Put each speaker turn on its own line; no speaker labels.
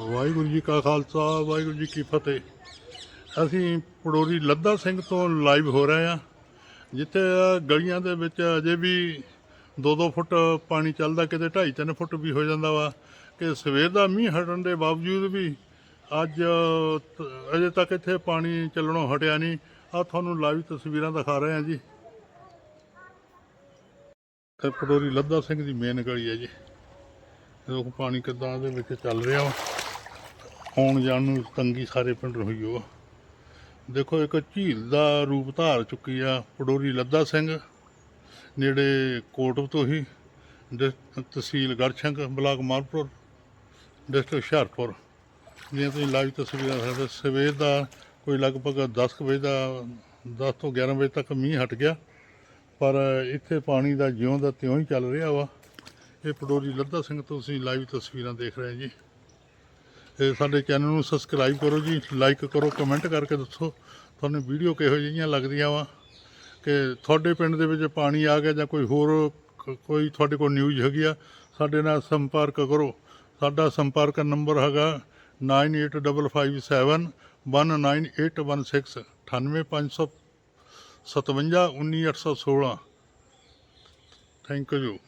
ਵਾਹਿਗੁਰੂ ਜੀ ਕਾ ਖਾਲਸਾ, ਵਾਹਿਗੁਰੂ ਜੀ ਕੀ ਫਤਿਹ। ਅਸੀਂ ਪੜੋਰੀ ਲੱਦਾ ਸਿੰਘ ਤੋਂ ਲਾਈਵ ਹੋ ਰਹੇ ਹਾਂ, ਜਿੱਥੇ ਗਲੀਆਂ ਦੇ ਵਿੱਚ ਅਜੇ ਵੀ 2-2 ਫੁੱਟ ਪਾਣੀ ਚੱਲਦਾ, ਕਿਤੇ 2.5-3 ਫੁੱਟ ਵੀ ਹੋ ਜਾਂਦਾ ਵਾ, ਕਿ ਸਵੇਰ ਦਾ ਮੀਂਹ ਹਟਣ ਦੇ ਬਾਵਜੂਦ ਵੀ ਅੱਜ ਅਜੇ ਤੱਕ ਇੱਥੇ ਪਾਣੀ ਚੱਲਣੋਂ ਹਟਿਆ ਨਹੀਂ। ਆ ਤੁਹਾਨੂੰ ਲਾਈਵ ਤਸਵੀਰਾਂ ਦਿਖਾ ਰਹੇ ਹਾਂ ਜੀ। ਤੇ ਪੜੋਰੀ ਲੱਦਾ ਸਿੰਘ ਦੀ ਮੇਨ ਗਲੀ ਹੈ ਜੀ। ਦੇਖੋ ਪਾਣੀ ਕਿੱਦਾਂ ਦੇ ਵਿੱਚ ਚੱਲ ਰਿਹਾ ਵਾ। ਆਉਣ ਜਾਣ ਨੂੰ ਤੰਗੀ ਸਾਰੇ ਪਿੰਡ ਹੋਈ ਹੋ ਦੇਖੋ, ਇੱਕ ਝੀਲ ਦਾ ਰੂਪ ਧਾਰ ਚੁੱਕੀ ਆ ਪਡੋਰੀ ਲੱਦਾ ਸਿੰਘ, ਨੇੜੇ ਕੋਟਬ ਤੋਂ ਹੀ ਡਿਸ- ਤਹਿਸੀਲ ਗੜਸ਼ੰਕ, ਬਲਾਕ ਮਾਲਪੁਰ, ਡਿਸਟ੍ਰਿਕਟ ਹੁਸ਼ਿਆਰਪੁਰ। ਜਿਵੇਂ ਤੁਸੀਂ ਲਾਈਵ ਤਸਵੀਰਾਂ ਦੇਖਦੇ ਸਵੇਰ ਦਾ ਕੋਈ ਲਗਭਗ 10 ਕੁ ਵਜੇ ਦਾ 10 ਤੋਂ 11 ਵਜੇ ਤੱਕ ਮੀਂਹ ਹਟ ਗਿਆ, ਪਰ ਇੱਥੇ ਪਾਣੀ ਦਾ ਜਿਉਂ ਦਾ ਤਿਉਂ ਹੀ ਚੱਲ ਰਿਹਾ ਵਾ। ਇਹ ਪਡੋਰੀ ਲੱਦਾ ਸਿੰਘ ਤੋਂ ਤੁਸੀਂ ਲਾਈਵ ਤਸਵੀਰਾਂ ਦੇਖ ਰਹੇ ਜੀ। ਤੇ ਸਾਡੇ ਚੈਨਲ ਨੂੰ ਸਬਸਕ੍ਰਾਈਬ ਕਰੋ ਜੀ ਲਾਈਕ ਕਰੋ ਕਮੈਂਟ ਕਰਕੇ ਦੱਸੋ। ਤੁਹਾਨੂੰ ਵੀਡੀਓ ਕਿਹੋ ਜਿਹੀਆਂ ਲੱਗਦੀਆਂ ਵਾ? ਕਿ ਤੁਹਾਡੇ ਪਿੰਡ ਦੇ ਵਿੱਚ ਪਾਣੀ ਆ ਗਿਆ ਜਾਂ ਕੋਈ ਹੋਰ ਕੋਈ ਤੁਹਾਡੇ ਕੋਲ ਨਿਊਜ਼ ਹੈਗੀ ਆ, ਸਾਡੇ ਨਾਲ ਸੰਪਰਕ ਕਰੋ। ਸਾਡਾ ਸੰਪਰਕ ਨੰਬਰ ਹੈਗਾ 9855 19816 98557 19816 ਥੈਂਕ ਯੂ